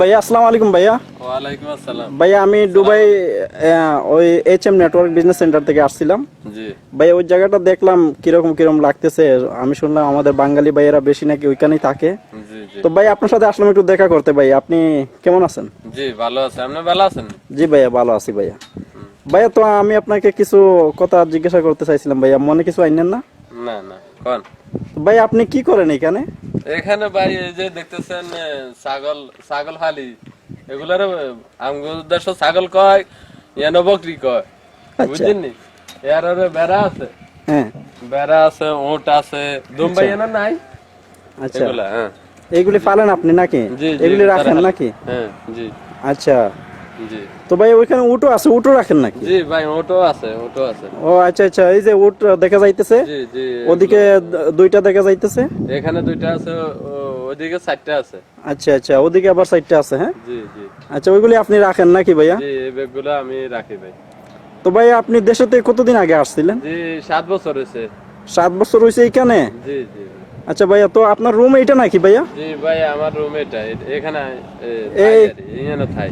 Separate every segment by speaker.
Speaker 1: ভাইয়া আসসালামু আলাইকুম ভাইয়া।
Speaker 2: ওয়ালাইকুম আসসালাম।
Speaker 1: ভাইয়া আমি দুবাই ওই H M network business centre থেকে আসছিলাম।
Speaker 2: জি।
Speaker 1: ভাইয়া ওই জায়গাটা দেখলাম কীরকম কীরকম লাগতেছে। আমি শুনলাম আমাদের বাঙালি ভাইয়েরা বেশি নাকি ওইখানেই থাকে। তো ভাই আপনার সাথে আসলাম একটু দেখা করতে ভাই আপনি কেমন আছেন?
Speaker 2: জি ভালো আছে। আপনি ভালো আছেন?
Speaker 1: জি ভাইয়া ভালো আছি ভাইয়া। ভাইয়া তো আমি আপনাকে কিছু কথা জিজ্ঞাসা করতে চাইছিলাম ভাইয়া। মনে কিছু আইনেন না?
Speaker 2: না না। কোন।
Speaker 1: ভাই আপনি কি করেন এখানে?
Speaker 2: এখানে ভাই এই যে দেখতেছেন ছাগল ছাগল হালি এগুলার আমগুলো দেশ ছাগল কয় ইয়ানো বকরি কয়। বুঝছেন নি? এর আরে বেড়া আছে।
Speaker 1: হ্যাঁ।
Speaker 2: বেড়া আছে ওট আছে। দুম্বাই এনে নাই?
Speaker 1: আচ্ছা।
Speaker 2: এগুলা হ্যাঁ।
Speaker 1: এইগুলি পালেন আপনি নাকি? এগুলি রাখেন নাকি?
Speaker 2: হ্যাঁ জি।
Speaker 1: আচ্ছা। তো ভাই ওইখানে উটো আছে উটো রাখেন নাকি?
Speaker 2: জি ভাই ওটো আছে ওটো আছে।
Speaker 1: ও আচ্ছা আচ্ছা এই যে উট দেখা যাইতেছে
Speaker 2: জি জি
Speaker 1: ওদিকে দুইটা দেখা যাইতেছে?
Speaker 2: এখানে দুইটা আছে ওদিকে চারটা আছে।
Speaker 1: আচ্ছা আচ্ছা ওদিকে আবার সাইডটা আছে হ্যাঁ?
Speaker 2: জি জি।
Speaker 1: আচ্ছা ওইগুলি আপনি রাখেন নাকি ভাইয়া?
Speaker 2: জি ব্যাগগুলো আমি রাখি ভাই।
Speaker 1: তো ভাই আপনি দেশে থেকে কতদিন আগে আসছিলেন?
Speaker 2: জি সাত বছর হয়েছে
Speaker 1: সাত বছর হয়েছে এইখানে?
Speaker 2: জি জি।
Speaker 1: আচ্ছা ভাইয়া তো আপনার রুম এইটা নাকি ভাইয়া?
Speaker 2: জি ভাইয়া আমার রুম এটা। এখানে এখানে থাই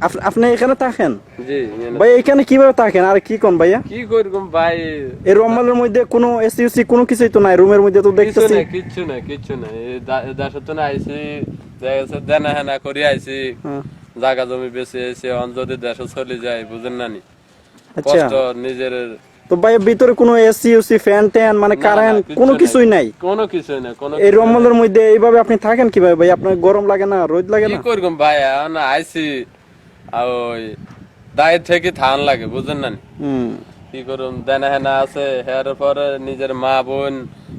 Speaker 1: আপ- আপনি এখানে থাকেন?
Speaker 2: জি এখানে
Speaker 1: ভাই এখানে কীভাবে থাকেন? আর কি কোন ভাইয়া?
Speaker 2: কি করব ভাই?
Speaker 1: এই রমালের মধ্যে কোনো এসি উসি কোনো কিছুই তো নাই রুমের মধ্যে তো
Speaker 2: কিছু
Speaker 1: দেখতেছি।
Speaker 2: না কিচ্ছু না কিচ্ছু না এই দা- তো না আইসি দেখা গেছে দেনা হেনা করে আইসি
Speaker 1: হ্যাঁ।
Speaker 2: জায়গা জমি বেঁচে এসে অন যদি দেশে চলে যায় বুঝেন না নি
Speaker 1: আচ্ছা।
Speaker 2: কষ্ট নিজের
Speaker 1: তো ভাই ভিতরে কোনো এসি উসি ফ্যান ট্যান মানে
Speaker 2: না, না,
Speaker 1: কারেন্ট কোনো কিছুই নাই?
Speaker 2: কোনো কিছু না কোনো
Speaker 1: এই রমলের মধ্যে এইভাবে আপনি থাকেন কীভাবে ভাই? আপনার গরম লাগে না রোদ লাগে
Speaker 2: কি
Speaker 1: না?
Speaker 2: ভাই? এখন আইসি ওই দায়ের থেকে থান লাগে বুঝেন না
Speaker 1: হুম।
Speaker 2: কি করুম দেনা হেনা আছে হেয়ার পরে নিজের মা বোন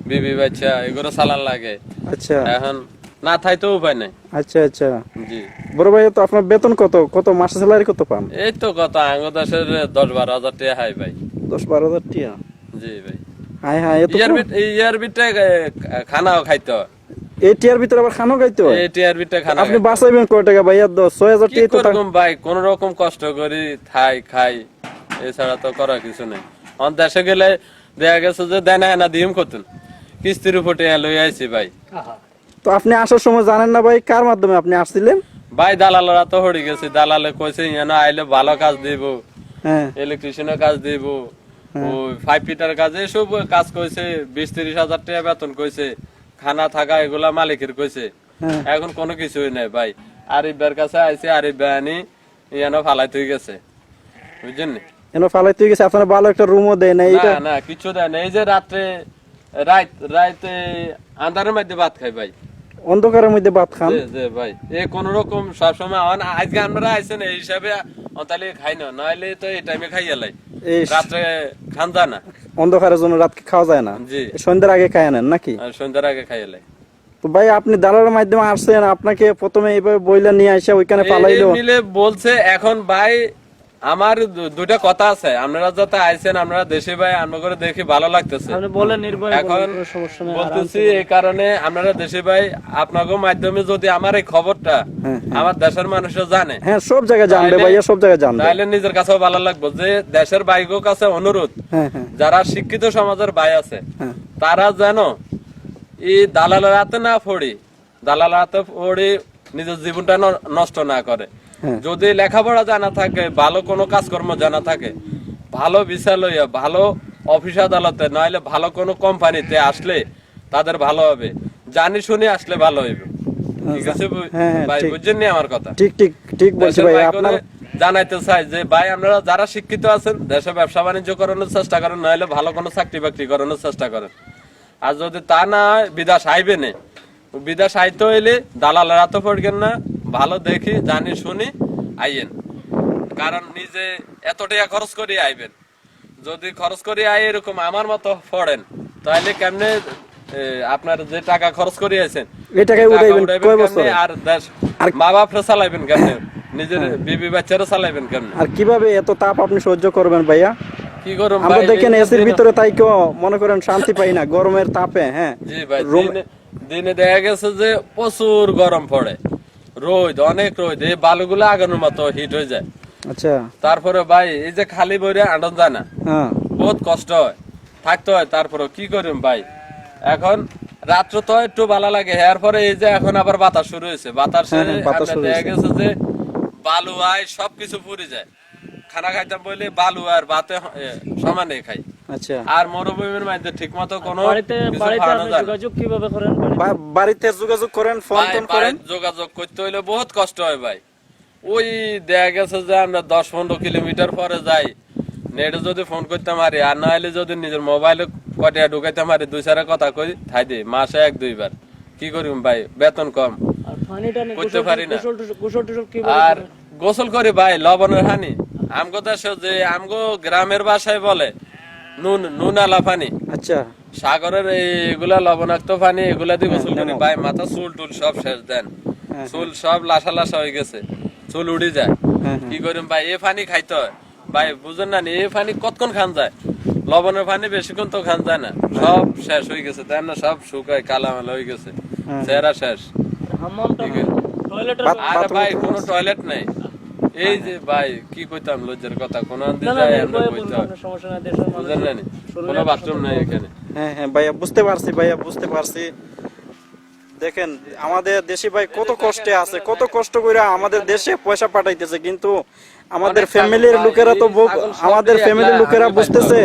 Speaker 2: বিবি বাচ্চা এগুলো চালান লাগে।
Speaker 1: আচ্ছা।
Speaker 2: এখন না থাই তো উপায় নাই।
Speaker 1: আচ্ছা আচ্ছা।
Speaker 2: জি।
Speaker 1: বড় ভাই তো আপনার বেতন কত? কত মাসে স্যালারি কত পান?
Speaker 2: এই তো কথা আঙ্গ দেশের দশ বারো হাজার টাকা হাই ভাই।
Speaker 1: দশ বারো হাজার টিয়া।
Speaker 2: জি ভাই।
Speaker 1: হাই হাই
Speaker 2: ইয়ার
Speaker 1: কম?
Speaker 2: বিট ইয়ার বিটে খানাও খাইতে হয়।
Speaker 1: এই ভিতরে আবার খানো গাইতে হয়?
Speaker 2: এই টিয়ার খানা
Speaker 1: আপনি বাঁচাইবেন কয় টাকা ভাইয়া দশ ছয় হাজার তো
Speaker 2: করব ভাই? কোন রকম কষ্ট করি খাই খাই এছাড়া তো করার কিছু নেই। অন দেশে গেলে দেখা গেছে যে দেনা হেনা দিম কতুন। কিস্তির উপর লই আইছি ভাই।
Speaker 1: তো আপনি আসার সময় জানেন না ভাই কার মাধ্যমে আপনি আসছিলেন?
Speaker 2: ভাই দালালরা তো হড়ি গেছে। দালালে কইছে ইয়ানো আইলে ভালো কাজ দিব। ইলেকট্রিশিয়ানের কাজ দিব। ওই ফাইভ ফিটার কাজ এসব কাজ কইছে বিশ তিরিশ হাজার টাকা বেতন কইছে খানা থাকা এগুলা মালিকের কইছে।
Speaker 1: হ্যাঁ।
Speaker 2: এখন কোনো কিছুই নাই ভাই। কাছে আইছে আরিফ বাহানি ফালাই তুই গেছে। বুঝছেন
Speaker 1: ফালাই তুই গেছে আপনার ভালো একটা রুমও দেয় না এইটা
Speaker 2: না কিছু দেয় না এই যে রাত্রে রাত রাতে আন্ধারের মধ্যে ভাত খাই ভাই।
Speaker 1: অন্ধকারের মধ্যে ভাত খান?
Speaker 2: জি, ভাই। এ কোন রকম সবসময় আজকে আমরা আইছেন এই হিসাবে তাহলে খাই না নাহলে তো এই টাইমে খাই এলাই রাত্রে খান যায় না।
Speaker 1: অন্ধকারের জন্য রাত খাওয়া যায় না?
Speaker 2: জি।
Speaker 1: সন্ধ্যার আগে খাই নেন নাকি?
Speaker 2: সন্ধ্যার আগে খাই এলাই
Speaker 1: তো ভাই আপনি দালালের মাধ্যমে আসছেন আপনাকে প্রথমে এইভাবে বইলা নিয়ে আসে ওইখানে পালাইলো।
Speaker 2: মিলে বলছে এখন ভাই আমার দু- দুইটা কথা আছে। আপনারা যাতে আইছেন আপনারা দেশে ভাই আমরা করে দেখি ভালো লাগতেছে।
Speaker 3: আপনি বলেন নির্ভয়
Speaker 2: এখন বলতেছি এই কারণে আপনারা দেশে ভাই আপনাকে মাধ্যমে যদি আমার এই খবরটা
Speaker 1: হ্যাঁ,
Speaker 2: আমার দেশের মানুষও জানে
Speaker 1: হ্যাঁ সব জায়গায় জানবে ভাইয়া সব জায়গায় জানবে।
Speaker 2: তাহলে নিজের কাছেও ভালো লাগবে যে দেশের বাইকের কাছে অনুরোধ
Speaker 1: হ্যাঁ হ্যাঁ।
Speaker 2: যারা শিক্ষিত সমাজের ভাই আছে
Speaker 1: হ্যাঁ।
Speaker 2: তারা যেন এই দালালের হাতে না পড়ি দালালের হাতে পড়ি নিজের জীবনটা ন- নষ্ট না করে।
Speaker 1: হ্যাঁ।
Speaker 2: যদি লেখাপড়া জানা থাকে ভালো কোনো কাজকর্ম জানা থাকে ভালো বিচার লইয়া ভালো অফিস আদালতে নইলে ভালো কোনো কোম্পানিতে আসলে তাদের ভালো হবে। জানি শুনে আসলে ভালো হইবে। ঠিক আছে বু-
Speaker 1: হ্যাঁ, হ্যাঁ,
Speaker 2: ভাই বুঝছেন আমার কথা?
Speaker 1: ঠিক ঠিক ঠিক বলছি ভাই
Speaker 2: ভাই
Speaker 1: আপনার
Speaker 2: জানাইতে চাই যে ভাই আপনারা যারা শিক্ষিত আছেন দেশে ব্যবসা বাণিজ্য করানোর চেষ্টা করেন নইলে ভালো কোনো চাকরি বাকরি করানোর চেষ্টা করেন। আর যদি তা না হয় আইবে না। আইতে হইলে দালালের হাতে পড়বেন না ভালো দেখি জানি শুনি আইয়েন। কারণ নিজে এত টাকা খরচ করে আইবেন। যদি খরচ করে আই এরকম আমার মতো পড়েন তাহলে কেমনে আপনার যে টাকা খরচ করে আছেন
Speaker 1: এই টাকায়
Speaker 2: টাকা
Speaker 1: উড়াইবেন কয়? বছরে?
Speaker 2: আর দেশ মা বাপরা চালাইবেন কেমনে? নিজের বিবি বাচ্চারা চালাইবেন কেমনে?
Speaker 1: আর কীভাবে এত তাপ আপনি সহ্য করবেন ভাইয়া?
Speaker 2: কি করুন
Speaker 1: আমরা দেখেন এসির ভিতরে তাই কেউ মনে করেন শান্তি পাই না গরমের তাপে হ্যাঁ।
Speaker 2: জি ভাই দিনে দিনে দেখা গেছে যে প্রচুর গরম পড়ে। রোদ অনেক রোদ। এই বালুগুলো আগানোর মতো হিট হয়ে যায়।
Speaker 1: আচ্ছা।
Speaker 2: তারপরে ভাই এই যে খালি বইরে আনন্দ যায় না?
Speaker 1: হ্যাঁ।
Speaker 2: বহুত কষ্ট হয়। থাকতে হয় তারপরে কি করুন ভাই? এখন রাত্র তো একটু ভালো লাগে। এরপরে এই যে এখন আবার বাতাস শুরু হয়েছে। বাতাসে
Speaker 1: হ্যাঁ, হ্যাঁ,
Speaker 2: দেখা গেছে যে বালু আয় সবকিছু পুড়ে যায়। খানা খাইতাম বলে বালু আর বাতে সমানে খাই। আর মরুভূমির মধ্যে কোনো
Speaker 3: বাড়িতে। যোগাযোগ কীভাবে করেন বাড়িতে?
Speaker 1: যোগাযোগ করেন ফোন টোন করেন?
Speaker 2: যোগাযোগ করতে হইলে বহুত কষ্ট হয় ভাই। ওই দেখা গেছে যে আমরা দশ পনেরো কিলোমিটার পরে যাই। নেটে যদি ফোন করতে পারি আর না হলে যদি নিজের মোবাইলে কটিয়া ঢুকাইতে পারি দুই চারে কথা কই থাই দিই মাসে এক দুইবার। কি করিম ভাই বেতন কম। করতে পারি না। আর গোসল করি ভাই লবণের হানি। আমগো দেশে যে আমগো গ্রামের বাসায় বলে নুন নুন আলা পানি।
Speaker 1: আচ্ছা।
Speaker 2: সাগরের এগুলা লবণাক্ত পানি এগুলা দিয়ে গোসল করি। ভাই মাথা চুল টুল সব শেষ দেন।
Speaker 1: হ্যাঁ,
Speaker 2: চুল সব লাসা লাসা হয়ে গেছে। চুল উড়ে যায়।
Speaker 1: হ্যাঁ,
Speaker 2: কি করিম ভাই? এ পানি খাইতে হয়। ভাই বুঝেন না নি, এ পানি কতক্ষণ খান যায়? লবণের পানি বেশিক্ষণ তো খান যায় না। সব শেষ হয়ে গেছে তাই না সব শুকায় কালামালা হয়ে গেছে।
Speaker 1: হ্যাঁ।
Speaker 2: চেহারা শেষ। আরে ভাই কোনো টয়লেট নাই। এই যে ভাই কি কইতাম লজ্জার কথা? কোন আন্দি যায় আমরা
Speaker 3: বয়ে
Speaker 2: কইতে
Speaker 3: বলব,
Speaker 2: হয়
Speaker 3: আপনার সমস্যা নাই, দেশের মানুষ।
Speaker 2: বুঝেন না কোনো বাথরুম নাই এখানে।
Speaker 1: হ্যাঁ হ্যাঁ ভাইয়া বুঝতে পারছি ভাইয়া বুঝতে পারছি। দেখেন আমাদের দেশি ভাই কত কষ্টে আছে কত কষ্ট করে আমাদের দেশে পয়সা পাঠাইতেছে কিন্তু আমাদের ফ্যামিলির লোকেরা তো আমাদের ফ্যামিলির লোকেরা বুঝতেছে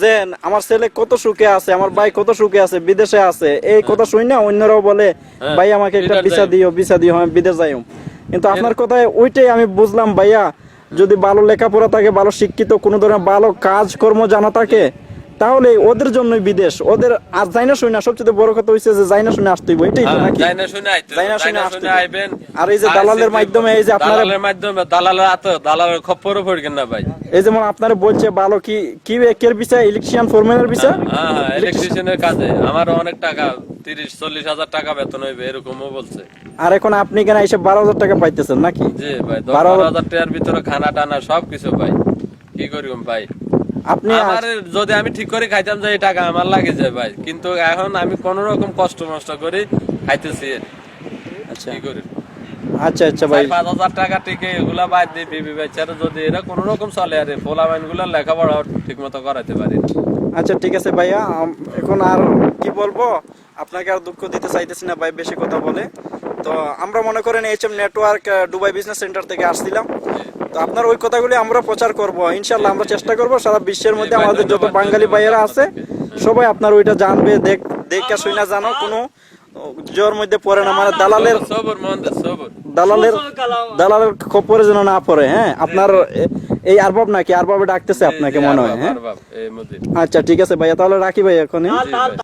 Speaker 1: যে আমার ছেলে কত সুখে আছে আমার ভাই কত সুখে আছে বিদেশে আছে। এই কথা শুই না অন্যরাও বলে
Speaker 2: হ্যাঁ,
Speaker 1: ভাই আমাকে একটা ভিসা দিও ভিসা দিও আমি বিদেশ যাইম কিন্তু আপনার কথায় ওইটাই আমি বুঝলাম ভাইয়া। যদি ভালো লেখাপড়া থাকে ভালো শিক্ষিত কোনো ধরনের ভালো কাজকর্ম জানা থাকে তাহলে ওদের জন্যই বিদেশ। ওদের আর যাই না শুই না সবচেয়ে বড় কথা হইছে যে যাই না শুনে আসতেই এটাই তো
Speaker 2: হ্যাঁ,
Speaker 1: নাকি?
Speaker 2: যাই না শুনে আইতে হবে,
Speaker 1: যাই না
Speaker 2: যাই
Speaker 1: শুনে আসতে
Speaker 2: আইবেন।
Speaker 1: আর এই যে দালালের মাধ্যমে এই যে আপনারা-
Speaker 2: দালালের মাধ্যমে দালালের হাতে দালালের খপ্পরও পড়বেন না ভাই।
Speaker 1: এই যেমন আপনারা বলছে ভালো কি কি একের বিষয় ইলেকশন ফরম্যানের বিষয়
Speaker 2: হ্যাঁ হ্যাঁ ইলেকট্রিশিয়ানের কাজে। আমার অনেক টাকা তিরিশ চল্লিশ হাজার টাকা বেতন হইবে এরকমও বলছে।
Speaker 1: আর এখন আপনি কেন এসে বারো হাজার টাকা পাইতেছেন নাকি?
Speaker 2: জি ভাই দশ
Speaker 1: বারো-
Speaker 2: বারো হাজার টাকার ভিতরে খানা টানা সব কিছু ভাই। কি করিম ভাই?
Speaker 1: আপনি
Speaker 2: আমার যদি আমি ঠিক করে খাইতাম যে টাকা আমার লাগে যায় ভাই কিন্তু এখন আমি কোন রকম কষ্ট মষ্ট করে খাইতেছি।
Speaker 1: আচ্ছা।
Speaker 2: কি করি?
Speaker 1: আচ্ছা আচ্ছা ভাই।
Speaker 2: পাঁচ হাজার টাকা টিকে এগুলা বাদ দিয়ে বিবি বাচ্চারা যদি এরা কোন রকম চলে আর পোলা বাইনগুলা লেখাপড়া ঠিক মতো করাইতে পারি
Speaker 1: আচ্ছা ঠিক আছে ভাইয়া এখন আর কি বলব? আপনাকে আর দুঃখ দিতে চাইতেছি না ভাই বেশি কথা বলে। তো আমরা মনে করেন H M network Dubai business centre থেকে আসছিলাম। তো আপনার ওই কথাগুলি আমরা প্রচার করব। ইনশাল্লাহ আমরা চেষ্টা করব সারা বিশ্বের মধ্যে আমাদের যত বাঙালি ভাইয়েরা আছে সবাই আপনার ওইটা জানবে দেখ দেখে শুই না জানো কোনো জ্বর মধ্যে পড়ে না। মানে দালালের দালালের দালালের খপরে যেন না পড়ে হ্যাঁ? আপনার এই আরবাব নাকি? আরবাবে ডাকতেছে আপনাকে মনে হয় হ্যাঁ?
Speaker 2: বাপ এই মধ্যে।
Speaker 1: আচ্ছা ঠিক আছে ভাইয়া তাহলে রাখি ভাই এখন হ্যাঁ?
Speaker 3: তাল- তাল-